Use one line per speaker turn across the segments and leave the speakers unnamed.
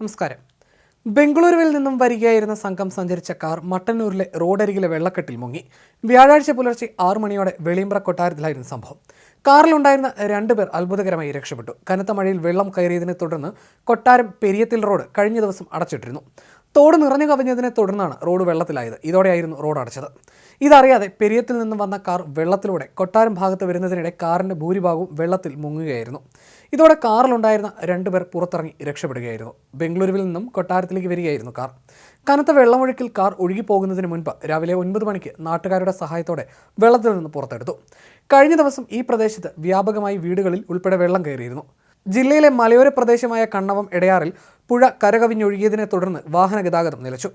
നമസ്കാരം ബംഗളൂരുവിൽ നിന്നും വരികയായിരുന്ന സംഘം സഞ്ചരിച്ച കാർ മട്ടന്നൂരിലെ റോഡരികിലെ വെള്ളക്കെട്ടിൽ മുങ്ങി വ്യാഴാഴ്ച പുലർച്ചെ ആറു മണിയോടെ വെളിയമ്പ്ര കൊട്ടാരത്തിലായിരുന്നു സംഭവം കാറിലുണ്ടായിരുന്ന രണ്ടുപേർ അത്ഭുതകരമായി രക്ഷപ്പെട്ടു കനത്ത മഴയിൽ വെള്ളം കയറിയതിനെ തുടർന്ന് കൊട്ടാരം പെരിയത്തിൽ റോഡ് കഴിഞ്ഞ ദിവസം അടച്ചിട്ടിരുന്നു തോട് നിറഞ്ഞു കവിഞ്ഞതിനെ തുടർന്നാണ് റോഡ് വെള്ളത്തിലായത് ഇതോടെയായിരുന്നു റോഡ് അടച്ചത് ഇതറിയാതെ പെരിയത്തിൽ നിന്ന് വന്ന കാർ വെള്ളത്തിലൂടെ കൊട്ടാരം ഭാഗത്ത് വരുന്നതിനിടെ കാറിൻ്റെ ഭൂരിഭാഗവും വെള്ളത്തിൽ മുങ്ങുകയായിരുന്നു ഇതോടെ കാറിലുണ്ടായിരുന്ന രണ്ടുപേർ പുറത്തിറങ്ങി രക്ഷപ്പെടുകയായിരുന്നു ബംഗളൂരുവിൽ നിന്നും കൊട്ടാരത്തിലേക്ക് വരികയായിരുന്നു കാർ കനത്ത വെള്ളമൊഴുക്കിൽ കാർ ഒഴുകിപ്പോകുന്നതിന് മുൻപ് രാവിലെ ഒൻപത് മണിക്ക് നാട്ടുകാരുടെ സഹായത്തോടെ വെള്ളത്തിൽ നിന്ന് പുറത്തെടുത്തു കഴിഞ്ഞ ദിവസം ഈ പ്രദേശത്ത് വ്യാപകമായി വീടുകളിൽ ഉൾപ്പെടെ വെള്ളം കയറിയിരുന്നു ജില്ലയിലെ മലയോര പ്രദേശമായ കണ്ണവം ഇടയാറിൽ പുഴ കരകവിഞ്ഞൊഴുകിയതിനെ തുടർന്ന് വാഹന ഗതാഗതം നിലച്ചു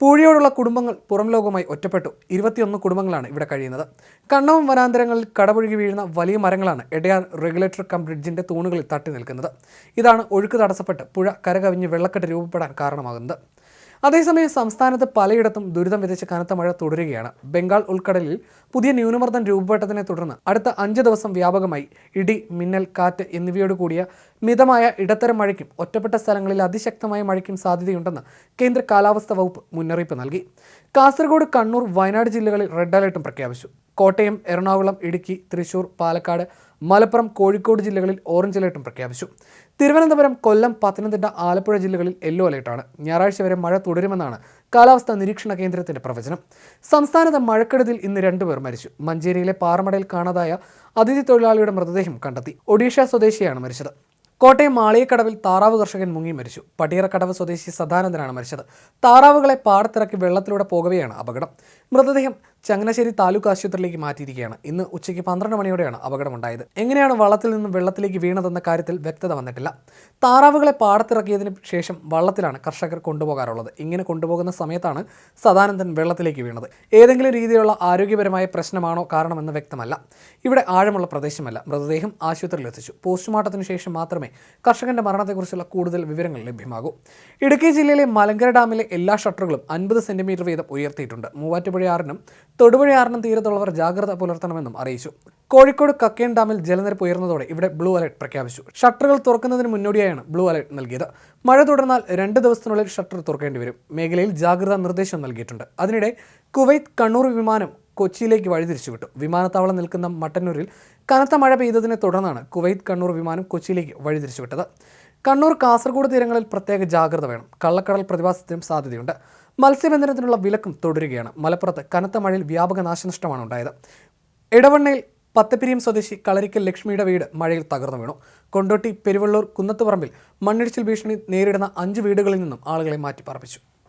പുഴയോടുള്ള കുടുംബങ്ങൾ പുറം ലോകവുമായി ഒറ്റപ്പെട്ടു ഇരുപത്തിയൊന്ന് കുടുംബങ്ങളാണ് ഇവിടെ കഴിയുന്നത് കണ്ണവം വനാന്തരങ്ങളിൽ കടപുഴുകി വീഴുന്ന വലിയ മരങ്ങളാണ് എടയാർ റെഗുലേറ്റർ കം ബ്രിഡ്ജിന്റെ തൂണുകളിൽ തട്ടി നിൽക്കുന്നത് ഇതാണ് ഒഴുക്ക് തടസ്സപ്പെട്ട് പുഴ കരകവിഞ്ഞ് വെള്ളക്കെട്ട് രൂപപ്പെടാൻ കാരണമാകുന്നത് അതേസമയം സംസ്ഥാനത്ത് പലയിടത്തും ദുരിതം വിതച്ച കനത്ത മഴ തുടരുകയാണ് ബംഗാൾ ഉൾക്കടലിൽ പുതിയ ന്യൂനമർദ്ദം രൂപപ്പെട്ടതിനെ തുടർന്ന് അടുത്ത അഞ്ച് ദിവസം വ്യാപകമായി ഇടി മിന്നൽ കാറ്റ് എന്നിവയോട് കൂടിയ മിതമായ ഇടത്തരം മഴയ്ക്കും ഒറ്റപ്പെട്ട സ്ഥലങ്ങളിൽ അതിശക്തമായ മഴയ്ക്കും സാധ്യതയുണ്ടെന്ന് കേന്ദ്ര കാലാവസ്ഥാ വകുപ്പ് മുന്നറിയിപ്പ് നൽകി കാസർഗോഡ് കണ്ണൂർ വയനാട് ജില്ലകളിൽ റെഡ് അലർട്ടും പ്രഖ്യാപിച്ചു കോട്ടയം എറണാകുളം ഇടുക്കി തൃശൂർ പാലക്കാട് മലപ്പുറം കോഴിക്കോട് ജില്ലകളിൽ ഓറഞ്ച് അലേർട്ടും പ്രഖ്യാപിച്ചു തിരുവനന്തപുരം കൊല്ലം പത്തനംതിട്ട ആലപ്പുഴ ജില്ലകളിൽ യെല്ലോ അലേർട്ടാണ് ഞായറാഴ്ച വരെ മഴ തുടരുമെന്നാണ് കാലാവസ്ഥാ നിരീക്ഷണ കേന്ദ്രത്തിന്റെ പ്രവചനം സംസ്ഥാനത്ത് മഴക്കെടുതിൽ ഇന്ന് രണ്ടുപേർ മരിച്ചു മഞ്ചേരിയിലെ പാറമടയിൽ കാണാതായ അതിഥി തൊഴിലാളിയുടെ മൃതദേഹം കണ്ടെത്തി ഒഡീഷ സ്വദേശിയാണ് മരിച്ചത് കോട്ടയം മാളിയക്കടവിൽ താറാവ് കർഷകൻ മുങ്ങി മരിച്ചു പടിയറക്കടവ് സ്വദേശി സദാനന്ദനാണ് മരിച്ചത് താറാവുകളെ പാടത്തിറക്കി വെള്ളത്തിലൂടെ പോകവെയാണ് അപകടം മൃതദേഹം ചങ്ങനാശ്ശേരി താലൂക്ക് ആശുപത്രിയിലേക്ക് മാറ്റിയിരിക്കുകയാണ് ഇന്ന് ഉച്ചയ്ക്ക് പന്ത്രണ്ട് മണിയോടെയാണ് അപകടമുണ്ടായത് എങ്ങനെയാണ് വള്ളത്തിൽ നിന്ന് വെള്ളത്തിലേക്ക് വീണതെന്ന കാര്യത്തിൽ വ്യക്തത വന്നിട്ടില്ല താറാവുകളെ പാടത്തിറക്കിയതിനു ശേഷം വള്ളത്തിലാണ് കർഷകർ കൊണ്ടുപോകാറുള്ളത് ഇങ്ങനെ കൊണ്ടുപോകുന്ന സമയത്താണ് സദാനന്ദൻ വെള്ളത്തിലേക്ക് വീണത് ഏതെങ്കിലും രീതിയിലുള്ള ആരോഗ്യപരമായ പ്രശ്നമാണോ കാരണമെന്ന് വ്യക്തമല്ല ഇവിടെ ആഴമുള്ള പ്രദേശമല്ല മൃതദേഹം എത്തിച്ചു പോസ്റ്റ്മോർട്ടത്തിനു ശേഷം മാത്രമേ മാത്രമേ കർഷകന്റെ മരണത്തെക്കുറിച്ചുള്ള കൂടുതൽ വിവരങ്ങൾ ലഭ്യമാകൂ ഇടുക്കി ജില്ലയിലെ മലങ്കര ഡാമിലെ എല്ലാ ഷട്ടറുകളും അൻപത് സെന്റിമീറ്റർ വീതം ഉയർത്തിയിട്ടുണ്ട് മൂവാറ്റുപുഴ ആറിനും തൊടുപുഴ ആറിനും തീരത്തുള്ളവർ ജാഗ്രത പുലർത്തണമെന്നും അറിയിച്ചു കോഴിക്കോട് കക്കയം ഡാമിൽ ജലനിരപ്പ് ഉയർന്നതോടെ ഇവിടെ ബ്ലൂ അലർട്ട് പ്രഖ്യാപിച്ചു ഷട്ടറുകൾ തുറക്കുന്നതിന് മുന്നോടിയായാണ് ബ്ലൂ അലർട്ട് നൽകിയത് മഴ തുടർന്നാൽ രണ്ട് ദിവസത്തിനുള്ളിൽ ഷട്ടർ തുറക്കേണ്ടി വരും മേഖലയിൽ ജാഗ്രതാ നിർദ്ദേശം നൽകിയിട്ടുണ്ട് അതിനിടെ കുവൈത്ത് കണ്ണൂർ വിമാനം കൊച്ചിയിലേക്ക് വഴിതിരിച്ചു വിട്ടു വിമാനത്താവളം നിൽക്കുന്ന മട്ടന്നൂരിൽ കനത്ത മഴ പെയ്തതിനെ തുടർന്നാണ് കുവൈത്ത് കണ്ണൂർ വിമാനം കൊച്ചിയിലേക്ക് വഴിതിരിച്ചു വിട്ടത് കണ്ണൂർ കാസർഗോഡ് തീരങ്ങളിൽ പ്രത്യേക ജാഗ്രത വേണം കള്ളക്കടൽ പ്രതിഭാസത്തിനും സാധ്യതയുണ്ട് മത്സ്യബന്ധനത്തിനുള്ള വിലക്കും തുടരുകയാണ് മലപ്പുറത്ത് കനത്ത മഴയിൽ വ്യാപക നാശനഷ്ടമാണ് ഉണ്ടായത് ഇടവണ്ണയിൽ പത്തപ്പിരിയം സ്വദേശി കളരിക്കൽ ലക്ഷ്മിയുടെ വീട് മഴയിൽ തകർന്നു വീണു കൊണ്ടോട്ടി പെരുവള്ളൂർ കുന്നത്തുപറമ്പിൽ മണ്ണിടിച്ചിൽ ഭീഷണി നേരിടുന്ന അഞ്ച് വീടുകളിൽ നിന്നും ആളുകളെ മാറ്റിപ്പാർപ്പിച്ചു